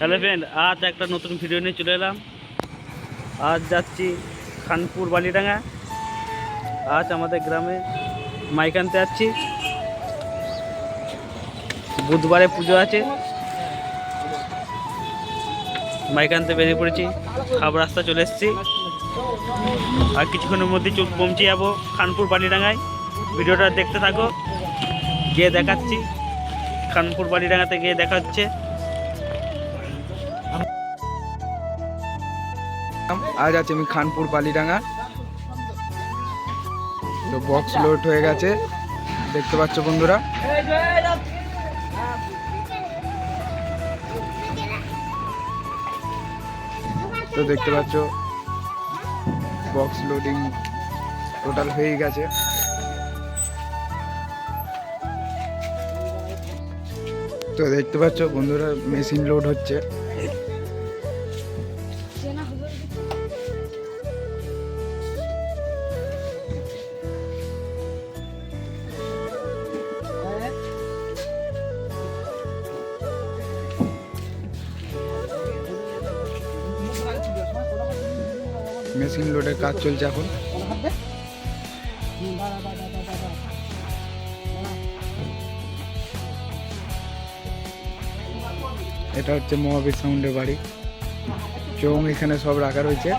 Hello friend আজ একটা নতুন ভিডিও নিয়ে চলে এলাম। আজ যাচ্ছি খানপুর বালিডাঙ্গা। আজ আমাদের গ্রামে মাইক আনতে যাচ্ছি। বুধবারে পুজো আছে। মাইক আনতে বেরিয়ে পড়েছি। খাব রাস্তা চলে এসেছি। আর কিছুক্ষণের মধ্যে চোখ পৌঁছে যাব খানপুর বালিডাঙ্গায়। ভিডিওটা দেখতে থাকো। গিয়ে দেখাচ্ছি। খানপুর বালিডাঙ্গাতে গিয়ে দেখা হচ্ছে। আজ আছে আমি খানপুর বালিডাঙ্গা। তো বক্স লোড হয়ে গেছে। দেখতে পাচ্ছ বন্ধুরা। তো দেখতে পাচ্ছ বক্স লোডিং টোটাল হয়ে গেছে। তো দেখতে পাচ্ছ বন্ধুরা মেশিন লোড হচ্ছে। মেশিন লোডের কাজ চলছে এখন। এটা হচ্ছে মহাবীর সাউন্ডের বাড়ি। চৌং এখানে সব রাখা রয়েছে।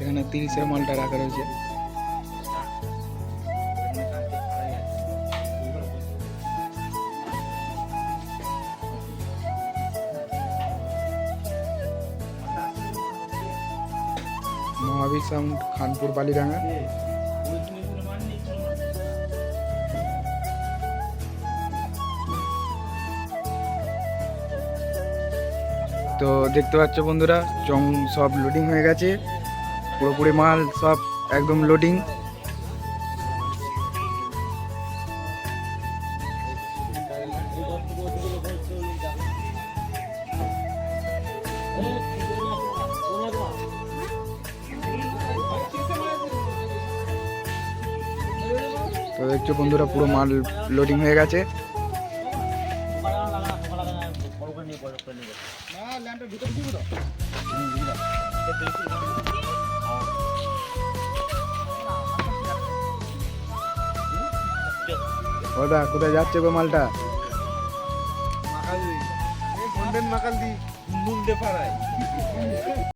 এখানে তিরিশের মালটা রাখা রয়েছে। মহাবীর সাউন্ড খানপুর বালিরাঙ্গা তো দেখতে পাচ্ছ বন্ধুরা, চং সব লোডিং হয়ে গেছে। পুরোপুরি মাল সব একদম লোডিং তো দেখছ বন্ধুরা পুরো মাল লোডিং হয়ে গেছে। ওদা কোথায় যাচ্ছে গো মালটা? মাকাল দি মাকাল দি নুন দে পারায়